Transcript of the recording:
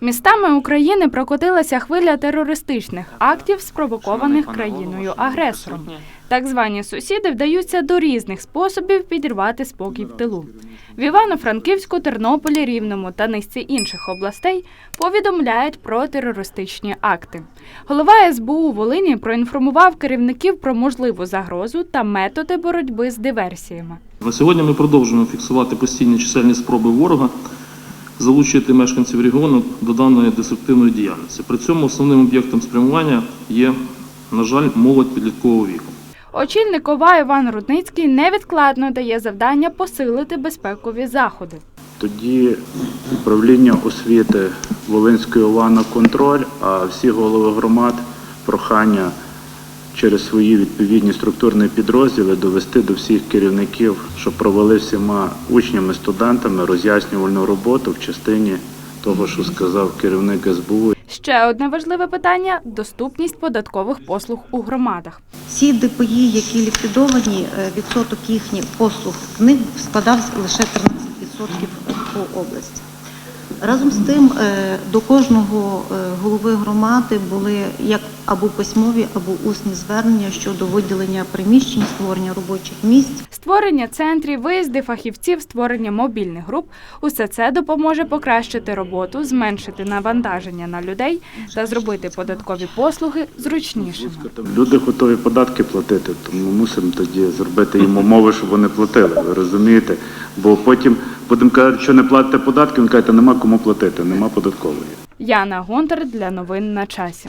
Містами України прокотилася хвиля терористичних актів, спровокованих країною-агресором. Так звані сусіди вдаються до різних способів підірвати спокій в тилу. В Івано-Франківську, Тернополі, Рівному та низці інших областей повідомляють про терористичні акти. Голова СБУ у Волині проінформував керівників про можливу загрозу та методи боротьби з диверсіями. На сьогодні ми продовжуємо фіксувати постійні чисельні спроби ворога залучити мешканців регіону до даної деструктивної діяльності. При цьому основним об'єктом спрямування є, на жаль, молодь підліткового віку. Очільник ОВА Іван Рудницький невідкладно дає завдання посилити безпекові заходи. Тоді управління освіти Волинської ОВА на контроль, а всі голови громад прохання через свої відповідні структурні підрозділи довести до всіх керівників, щоб провели всіма учнями, студентами роз'яснювальну роботу в частині того, що сказав керівник СБУ. Ще одне важливе питання доступність податкових послуг у громадах. Ці ДПІ, які ліквідовані, е, відсоток їхніх послуг в них складав лише 13% по області. Разом з тим е, до кожного е, голови громади були як або письмові, або усні звернення щодо виділення приміщень, створення робочих місць. Створення центрів, виїзди фахівців, створення мобільних груп усе це допоможе покращити роботу, зменшити навантаження на людей та зробити податкові послуги зручнішими. Люди готові податки платити, тому мусимо тоді зробити їм умови, щоб вони платили. Ви розумієте? Бо потім будемо казати, що не платите податки, він каже, нема кому платити, нема податкової. Яна Гонтар для новин на часі.